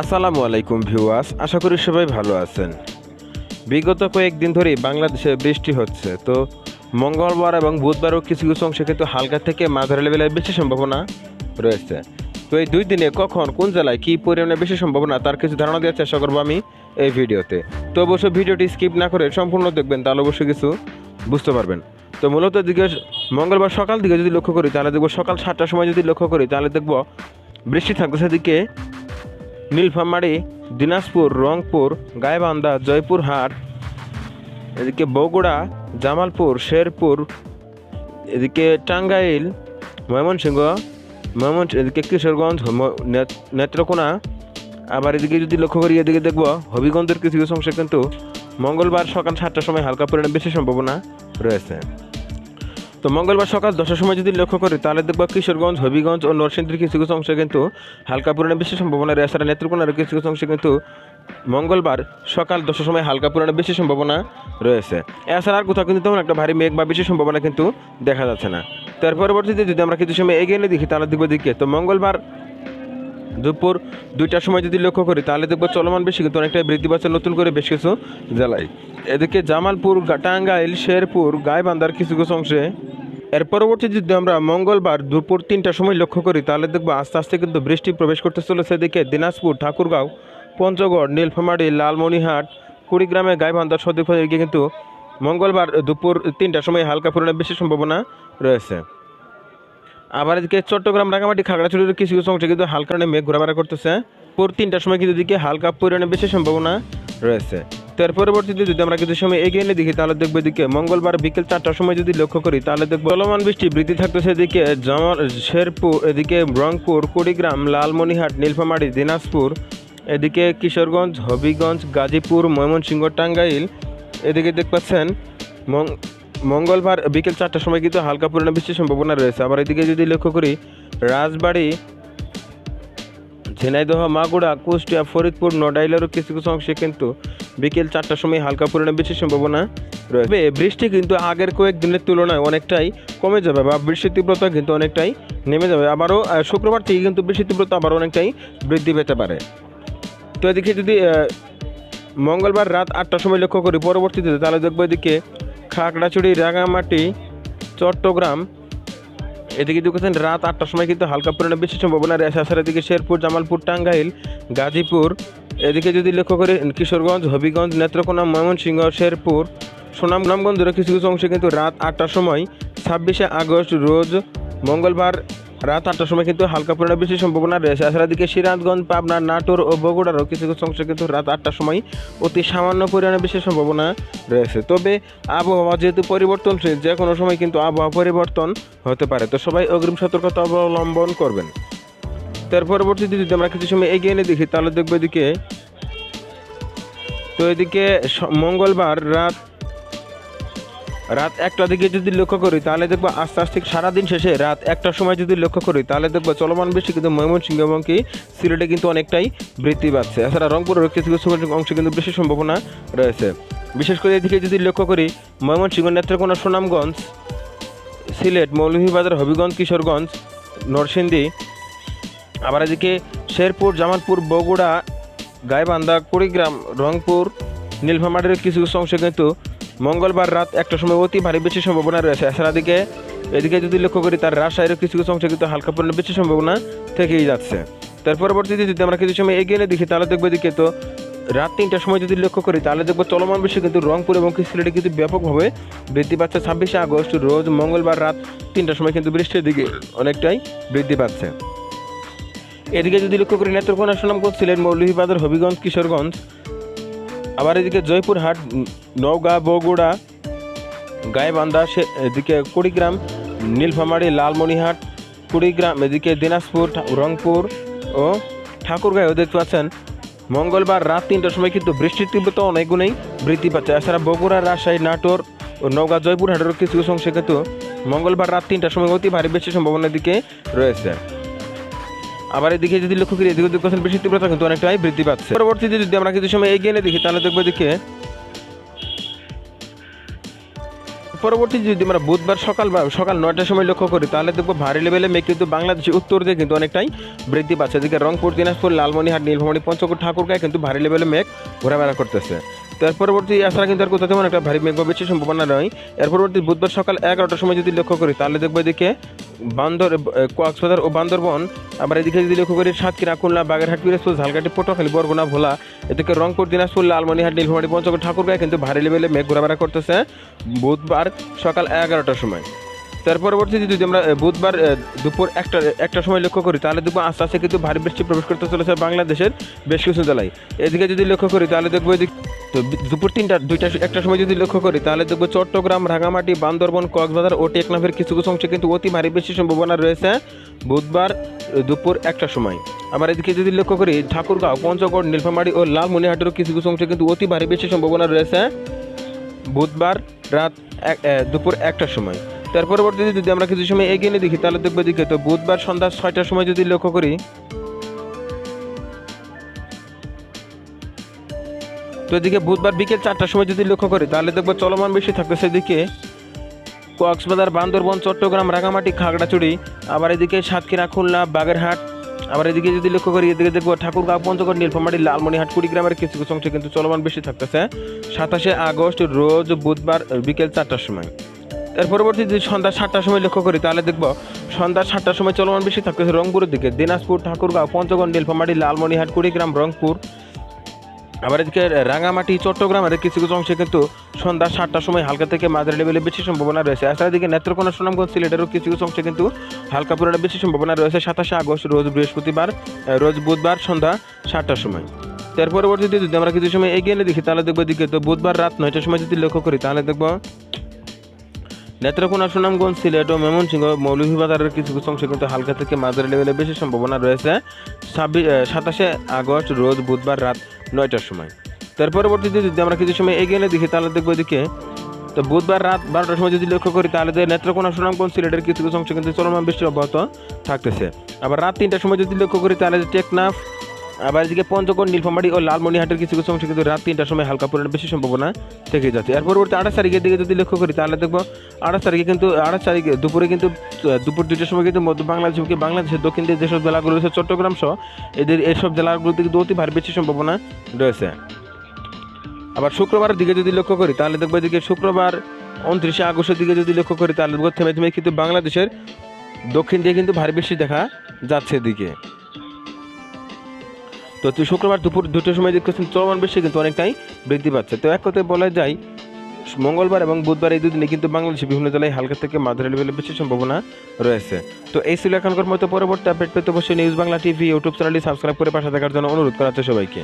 আসসালামু আলাইকুম ভিউয়ার্স, আশা করি সবাই ভালো আছেন। বিগত কয়েকদিন ধরেই বাংলাদেশে বৃষ্টি হচ্ছে, তো মঙ্গলবার এবং বুধবারও কিছু কিছু অংশে কিন্তু হালকা থেকে মাঝারি লেভেলের বেশি সম্ভাবনা রয়েছে। তো এই দুই দিনে কখন, কোন জেলায় কী পরিমাণে বেশি সম্ভাবনা, তার কিছু ধারণা দেওয়ার চেষ্টা করব আমি এই ভিডিওতে। তো অবশ্যই ভিডিওটি স্কিপ না করে সম্পূর্ণ দেখবেন, তাহলে অবশ্যই কিছু বুঝতে পারবেন। তো মূলত দিকে মঙ্গলবার সকাল দিকে যদি লক্ষ্য করি, তাহলে দেখব সকাল সাতটার সময় যদি লক্ষ্য করি, তাহলে দেখব বৃষ্টি থাকবে সেদিকে নীলফামারী, দিনাজপুর, রংপুর, গাইবান্ধা, জয়পুরহাট, এদিকে বগুড়া, জামালপুর, শেরপুর, এদিকে টাঙ্গাইল, ময়মনসিংহ ময়মন এদিকে কিশোরগঞ্জ নেত্রকোনা। আবার এদিকে যদি লক্ষ্য করি, এদিকে দেখব হবিগঞ্জের কিছু কিছু অংশে কিন্তু মঙ্গলবার সকাল সাতটার সময় হালকা পরিমাণে বেশি সম্ভাবনা রয়েছে। তো মঙ্গলবার সকাল দশটার সময় যদি লক্ষ্য করি, তাহলে দেখব কিশোরগঞ্জ, হবিগঞ্জ ও নরসিংদীর কিছু কিছু অংশে কিন্তু হালকা পুরানো বেশি সম্ভাবনা রয়েছে। আর নেত্রকোনার কিছু কিছু অংশে কিন্তু মঙ্গলবার সকাল দশটার সময় হালকা পুরানো বেশি সম্ভাবনা রয়েছে। এছাড়া আর কোথাও কিন্তু তেমন একটা ভারী মেঘ বা বেশি সম্ভাবনা কিন্তু দেখা যাচ্ছে না। তার পরবর্তীতে যদি আমরা কিছু সময় এগিয়ে দেখি, তাহলে দেখব দিকে তো মঙ্গলবার দুপুর দুইটার সময় যদি লক্ষ্য করি, তাহলে দেখব চলমান বেশি, কিন্তু অনেকটাই বৃদ্ধি পাচ্ছে নতুন করে বেশ কিছু জেলায়। এদিকে জামালপুর, টাঙ্গাইল, শেরপুর, গাইবান্ধার কিছু কিছু অংশে এর পরবর্তী যদি আমরা মঙ্গলবার দুপুর তিনটার সময় লক্ষ্য করি, তাহলে দেখব আস্তে আস্তে কিন্তু বৃষ্টি প্রবেশ করতে চলেছে এদিকে দিনাজপুর, ঠাকুরগাঁও, পঞ্চগড়, নীলফামারী লালমনিহাট কুড়িগ্রামে গাইবান্ধার সদীপ এদিকে কিন্তু মঙ্গলবার দুপুর তিনটার সময় হালকা পরিমাণে বেশি সম্ভাবনা রয়েছে। আবার এদিকে চট্টগ্রাম রাঙামাটি খাগড়াছড়ির কিছু কিছু অংশে কিন্তু হালকা পরিমাণে মেঘ ঘোরাফেরা করতেছে। পর তিনটার সময় কিন্তু এদিকে হালকা পরিমাণে বেশি সম্ভাবনা রয়েছে। তো এর পরবর্তীতে যদি আমরা কিছু সময় এগিয়ে নিয়ে দেখি, তাহলে দেখব এদিকে মঙ্গলবার বিকেল চারটার সময় যদি লক্ষ্য করি, তাহলে দেখব চলমান বৃষ্টি বৃদ্ধি থাকতেছে এদিকে জামাল শেরপুর, এদিকে রংপুর, কুড়িগ্রাম, লালমনিহাট, নীলফামারী, দিনাজপুর, এদিকে কিশোরগঞ্জ, হবিগঞ্জ, গাজীপুর, ময়মনসিংহ, টাঙ্গাইল। এদিকে দেখ পাচ্ছেন মঙ্গলবার বিকেল চারটার সময় কিন্তু হালকা পরিমাণে বৃষ্টির সম্ভাবনা রয়েছে। আবার এদিকে যদি লক্ষ্য করি, রাজবাড়ি, ঝিনাইদহ মাগুড়া কুষ্টিয়া, ফরিদপুর, নডাইলেরও কিছু কিছু অংশে কিন্তু বিকেল চারটার সময় হালকা পরিমাণে বৃষ্টির সম্ভাবনা রয়েছে। বৃষ্টি কিন্তু আগের কয়েকদিনের তুলনায় অনেকটাই কমে যাবে বা বৃষ্টির তীব্রতা কিন্তু অনেকটাই নেমে যাবে। আবারও শুক্রবার থেকে কিন্তু বৃষ্টির তীব্রতা আবার অনেকটাই বৃদ্ধি পেতে পারে। তো এদিকে যদি মঙ্গলবার রাত আটটার সময় লক্ষ্য করি, পরবর্তীতে তাহলে দেখব এদিকে খাগড়াছড়ি, রাঙামাটি, চট্টগ্রাম। এদিকে দেখেছেন রাত আটটার সময় কিন্তু হালকা পরিমাণে বেশি সম্ভাবনা রয়েছে। এছাড়া এদিকে শেরপুর, জামালপুর, টাঙ্গাইল, গাজীপুর। এদিকে যদি লক্ষ্য করি, কিশোরগঞ্জ, হবিগঞ্জ, নেত্রকোনা, ময়মনসিংহ, শেরপুর, সুনাম নামগঞ্জের কিছু কিছু অংশে কিন্তু রাত আটটার সময় ছাব্বিশে আগস্ট, রোজ মঙ্গলবার রাত আটটার সময় কিন্তু হালকা পরিমাণে বেশি সম্ভাবনা রয়েছে। এছাড়া দিকে সিরাজগঞ্জ, পাবনা, নাটোর ও বগুড়ারও কিছু কিছু অংশে কিন্তু রাত আটটার সময় অতি সামান্য পরিমাণে বেশি সম্ভাবনা রয়েছে। তবে আবহাওয়া যেহেতু পরিবর্তনশীল, যে কোনো সময় কিন্তু আবহাওয়া পরিবর্তন হতে পারে। তো সবাই অগ্রিম সতর্কতা অবলম্বন করবেন। তার পরবর্তীতে যদি আমরা কিছু সময় এগিয়ে এনে দেখি, তাহলে দেখব এদিকে তো এদিকে মঙ্গলবার রাত রাত একটা দিকে যদি লক্ষ্য করি, তাহলে দেখব আস্তে আস্তে সারাদিন শেষে রাত একটার সময় যদি লক্ষ্য করি, তাহলে দেখব চলমান বৃষ্টি কিন্তু ময়মনসিংহ এবং কি সিলেটে কিন্তু অনেকটাই বৃদ্ধি পাচ্ছে। এছাড়া রংপুরের কিছু কিছু অংশে কিন্তু বৃষ্টির সম্ভাবনা রয়েছে। বিশেষ করে এদিকে যদি লক্ষ্য করি, ময়মনসিংহ নেত্রকোনা সুনামগঞ্জ, সিলেট, মৌলভীবাজার, হবিগঞ্জ, কিশোরগঞ্জ, নরসিংদী, আবার এদিকে শেরপুর, জামালপুর, বগুড়া, গাইবান্ধা, কুড়িগ্রাম, রংপুর, নীলফামারীর কিছু কিছু অংশে কিন্তু মঙ্গলবার রাত একটার সময় অতি ভারী বেশি সম্ভাবনা রয়েছে। এছাড়া দিকে এদিকে যদি লক্ষ্য করি, তার রাজশাহীর কিছু কিছু অংশে কিন্তু হালকা পরিমাণে বেশি সম্ভাবনা থেকেই যাচ্ছে। তার পরবর্তীতে যদি আমরা কিছু সময় এগিয়ে দেখি, তাহলে দেখব এদিকে তো রাত তিনটার সময় যদি লক্ষ্য করি, তাহলে দেখব চলমান বৃষ্টি কিন্তু রংপুর এবং সিলেটে কিন্তু ব্যাপকভাবে বৃদ্ধি পাচ্ছে। ছাব্বিশে আগস্ট, রোজ মঙ্গলবার রাত তিনটার সময় কিন্তু বৃষ্টির দিকে অনেকটাই বৃদ্ধি পাচ্ছে। এদিকে যদি লক্ষ্য করি, নেত্রকোনা, সুনামগঞ্জ, সিলেট, মৌলভীবাজার, হবিগঞ্জ, কিশোরগঞ্জ আবার এদিকে জয়পুরহাট নওগাঁ, বগুড়া, গাইবান্ধা, সে এদিকে কুড়িগ্রাম, নীলফামারী, লালমনিহাট, কুড়িগ্রাম, এদিকে দিনাজপুর রংপুর ও ঠাকুরগাঁও দেখতে পাচ্ছেন। মঙ্গলবার রাত তিনটার সময় কিন্তু বৃষ্টির তীব্রতা অনেক গুণেই বৃদ্ধি পাচ্ছে। এছাড়া বগুড়া, রাজশাহী, নাটোর ও নওগাঁ, জয়পুরহাটেরও কিছু কিছু অংশে কিন্তু মঙ্গলবার রাত তিনটার সময় অতি ভারী বেশি সম্ভাবনার দিকে রয়েছে। আবার এদিকে যদি লক্ষ্য করি, এদিকে দেখতে বেশি তীব্রতা কিন্তু অনেকটাই বৃদ্ধি পাচ্ছে। পরবর্তীতে যদি আমরা কিছু সময় এগিয়ে এনে দেখি, তাহলে দেখব এদিকে পরবর্তী যদি আমরা বুধবার সকাল বা সকাল নয়টার সময় লক্ষ্য করি, তাহলে দেখব ভারী লেভেলে মেঘ কিন্তু বাংলাদেশের উত্তর দিয়ে কিন্তু অনেকটাই বৃদ্ধি পাচ্ছে। এদিকে রংপুর, দিনাজপুর, লালমনিহাট, নীলফামারী, পঞ্চগড়, ঠাকুরগাঁয় কিন্তু ভারী লেভেলে মেঘ ঘোরাফেরা করতেছে। তো এর পরবর্তী এছাড়া কিন্তু আর কোথাও তেমন একটা ভারী মেঘ বা বেশি সম্ভাবনা নয় এর পরবর্তী বুধবার সকাল এগারোটার সময় যদি লক্ষ্য করি, তাহলে দেখব এদিকে বান্দর, কক্সবাজার ও বান্দরবন। আবার এদিকে যদি লক্ষ্য করি, সাতক্ষীরা, খুলনা, বাগেরহাট, পিরোজপুর, ঝালকাঠি, পটুয়াখালী, বরগুনা, ভোলা। এদিকে রংপুর, দিনাজপুর লালমনিহাট নীলফামারী, পঞ্চগড় ঠাকুরগাঁয় কিন্তু ভারী লেভেলে মেঘ ঘোরাফেরা করতেছে বুধবার সকাল এগারোটার সময়। তার পরবর্তীতে যদি আমরা বুধবার দুপুর একটা একটা সময় লক্ষ্য করি, তাহলে দেখব আস্তে আস্তে কিন্তু ভারী বৃষ্টি প্রবেশ করতে চলেছে বাংলাদেশের বেশ কিছু জেলায়। এদিকে যদি লক্ষ্য করি, তাহলে দেখব এদিক তো দুপুর তিনটা, দুইটা, একটা সময় যদি লক্ষ্য করি, তাহলে দেখব চট্টগ্রাম, রাঙামাটি, বান্দরবন, কক্সবাজার ও টেকনাফের কিছু কিছু অংশে কিন্তু অতি ভারী বৃষ্টির সম্ভাবনা রয়েছে বুধবার দুপুর একটা সময়। আবার এদিকে যদি লক্ষ্য করি, ঠাকুরগাঁও, পঞ্চগড়, নীলফামারী ও লালমনিহাটেরও কিছু কিছু অংশে কিন্তু অতি ভারী বৃষ্টির সম্ভাবনা রয়েছে বুধবার রাত দুপুর একটার সময়। তার পরবর্তীতে যদি আমরা কিছু সময় এগিয়ে নিয়ে দেখি, তাহলে দেখব দিকে তো বুধবার সন্ধ্যা ছয়টার সময় যদি লক্ষ্য করি তো এদিকে বুধবার বিকেল চারটার সময় যদি লক্ষ্য করি, তাহলে দেখব চলমান বেশি থাকতেছে এদিকে কক্সবাজার, বান্দরবন, চট্টগ্রাম, রাঙামাটি, খাগড়াছড়ি, আবার এদিকে সাতক্ষীরা, খুলনা, বাগেরহাট, আবার এদিকে যদি লক্ষ্য করি, এদিকে দেখব ঠাকুরগাঁও, পঞ্চগড়, নীলফামারী, লালমনিহাট, কুড়িগ্রামের কিছু কিছু অংশে কিন্তু চলমান বেশি থাকতেছে। সাতাশে আগস্ট রোজ বুধবার বিকেল চারটার সময়। এর পরবর্তী যদি সন্ধ্যা সাতটার সময় লক্ষ্য করি, তাহলে দেখব সন্ধ্যা সাতটার সময় চলমান বেশি থাকতেছে রংপুরের দিকে। দিনাজপুর, ঠাকুরগাঁও, পঞ্চগড়, নীলফামারী, লালমনিহাট, কুড়িগ্রাম, রংপুর আবার এদিকে রাঙামাটি, চট্টগ্রামের কিছু কিছু অংশে কিন্তু সন্ধ্যা সাতটার সময় হালকা থেকে মাঝারি লেভেলে বেশি সম্ভাবনা রয়েছে। এছাড়া দিকে নেত্রকোনা, সুনামগঞ্জ, সিলেটেরও কিছু কিছু অংশে কিন্তু হালকা পুরোটা বেশি সম্ভাবনা রয়েছে সাতাশে আগস্ট, রোজ বৃহস্পতিবার রোজ বুধবার সন্ধ্যা সাতটার সময়। তার পরবর্তীতে যদি আমরা কিছু সময় এগিয়ে দেখি, তাহলে দেখব দিকে তো বুধবার রাত নয়টার সময় যদি লক্ষ্য করি, তাহলে দেখব নেত্রকোনা সুনামগঞ্জ, সিলেট ও ময়মনসিংহ মৌলভীবাজারের কিছু কিছু অংশে কিন্তু হালকা থেকে মাঝারি লেভেলে বেশি সম্ভাবনা রয়েছে। ছাব্বিশ সাতাশে আগস্ট রোজ বুধবার রাত নয়টার সময়। তার পরবর্তীতে যদি আমরা কিছু সময় এগিয়ে দেখি, তাহলে দেখব এদিকে, তো বুধবার রাত বারোটার সময় যদি লক্ষ্য করি, তাহলে যে নেত্রকোনা সুনামগঞ্জ, সিলেটের কিছু কিছু অংশে কিন্তু চলমান বৃষ্টি অব্যাহত থাকতেছে। আবার রাত তিনটার সময় যদি লক্ষ্য করি, তাহলে যে টেকনাফ আবার এদিকে পঞ্চগড়, নীলফামারী ও লালমনিহাটের কিছু কিছু অংশে কিন্তু রাত তিনটার সময় হালকা পরিমাণে বেশি সম্ভাবনা থেকে যাচ্ছে। এর পরবর্তী আঠাশ তারিখের দিকে যদি লক্ষ্য করি, তাহলে দেখব আঠাশ তারিখে কিন্তু, আঠাশ তারিখে দুপুরে কিন্তু দুপুর দুইটার সময় কিন্তু মধ্য বাংলাদেশ বাংলাদেশের দক্ষিণ দিকে যেসব জেলাগুলো রয়েছে, চট্টগ্রাম সহ এদের এইসব জেলাগুলোতে কিন্তু অতি ভারী বেশি সম্ভাবনা রয়েছে। আবার শুক্রবারের দিকে যদি লক্ষ্য করি, তাহলে দেখব এদিকে শুক্রবার উনত্রিশে আগস্টের দিকে যদি লক্ষ্য করি, তাহলে থেমে থেমে কিন্তু বাংলাদেশের দক্ষিণ দিয়ে কিন্তু ভারী বৃষ্টি দেখা যাচ্ছে এদিকে। তো তুই শুক্রবার দুপুর দুটোর সময় দেখতেছেন চলমান বেশি কিন্তু অনেকটাই বৃদ্ধি পাচ্ছে। তো এক কথায় বলা যায়, মঙ্গলবার এবং বুধবার এই দুদিনে কিন্তু বাংলাদেশের বিভিন্ন জেলায় হালকা থেকে মাঝারি লেভেলের বেশি সম্ভাবনা রয়েছে। তো এই ছিল এখনকার মতো পরবর্তী আপডেট পেতে অবশ্যই নিউজ বাংলা টিভি ইউটিউব চ্যানেলটি সাবস্ক্রাইব করে পাশে থাকার জন্য অনুরোধ করা হচ্ছে সবাইকে।